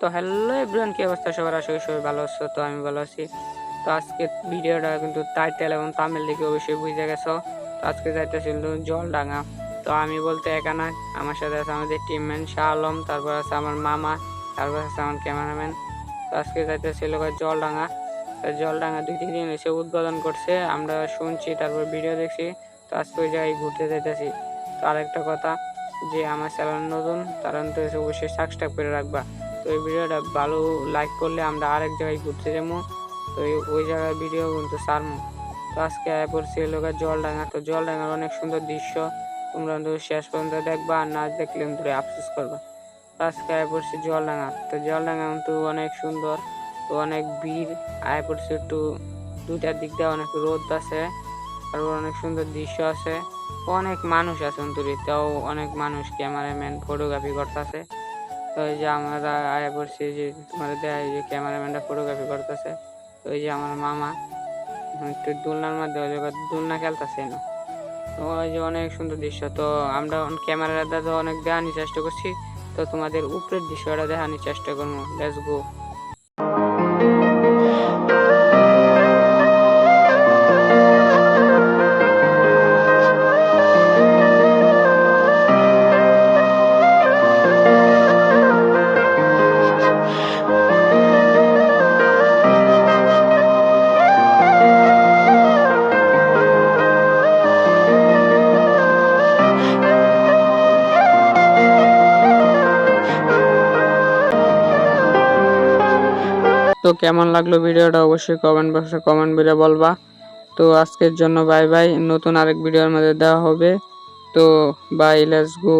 তো hello everyone, কি অবস্থা? সবার আশা করি সবাই ভালো আছো, তো আমি ভালো আছি। তো আজকে ভিডিওটা কিন্তু টাইটেল এবং তামিল দিকে অবশ্যই বুঝে গেছো। তো আজকে যাইতেছিল জলডাঙ্গা। তো আমি বলতে একা না আমার সাথে আছে আমাদের টিমম্যান শাহ আলম তারপর আছে আমার মামা, তারপর আছে আমার ক্যামেরাম্যান তো আজকে যাইতেছিল জলডাঙ্গা। তো জলডাঙ্গা দুই তিন দিন এসে উদ্বোধন করছে, আমরা শুনছি, তারপর ভিডিও দেখছি। তো আজকে ওই জায়গায় ঘুরতে যাইতেছি। তো আরেকটা কথা, যে আমার চ্যানেল নতুন, তারা তো অবশ্যই সাবস্ক্রাইব করে রাখবা। তো এই ভিডিওটা ভালো লাইক করলে আমরা আরেক জায়গায় ঘুরতে যাব। তো ওই জায়গার ভিডিও কিন্তু সারমু তো আজকে পড়ছি লোকের জলডাঙ্গা। তো জলডাঙ্গার অনেক সুন্দর দৃশ্য। তোমরা কিন্তু শেষ পর্যন্ত দেখবা আর নাচ দেখলে কিন্তু আফসোস করবা। তো আজকে আয় পড়ছি জলডাঙ্গা। তো জলডাঙ্গা কিন্তু অনেক সুন্দর। তো অনেক ভিড়। আয় পড়ছে একটু দুইটার দিক দিয়ে অনেক রোদ আছে। আর অনেক সুন্দর দৃশ্য আছে। অনেক মানুষ আছে অন্তরিতাও অনেক মানুষ ক্যামেরাম্যান ফটোগ্রাফি করতেছে। তো এই যে আমরা আয়া পড়ছি যে তোমার দেয় যে ক্যামেরাম্যানটা ফটোগ্রাফি করতেছে, তো এই যে আমার মামা একটু দোলনার মধ্যে ওই জায়গায় দোলনা খেলতেছে না। তো ওই যে অনেক সুন্দর দৃশ্য, তো আমরা ক্যামেরাটা তো অনেক দেখানোর চেষ্টা করছি, তো তোমাদের উপরের দৃশ্যটা দেখানোর চেষ্টা করব। লেটস গো তো কেমন লাগল ভিডিওটা অবশ্যই কমেন্ট বক্সে কমেন্ট করে বলবা। তো আজকের জন্য বাই বাই নতুন আরেক ভিডিওর মধ্যে দেওয়া হবে। তো বাই লেটস গো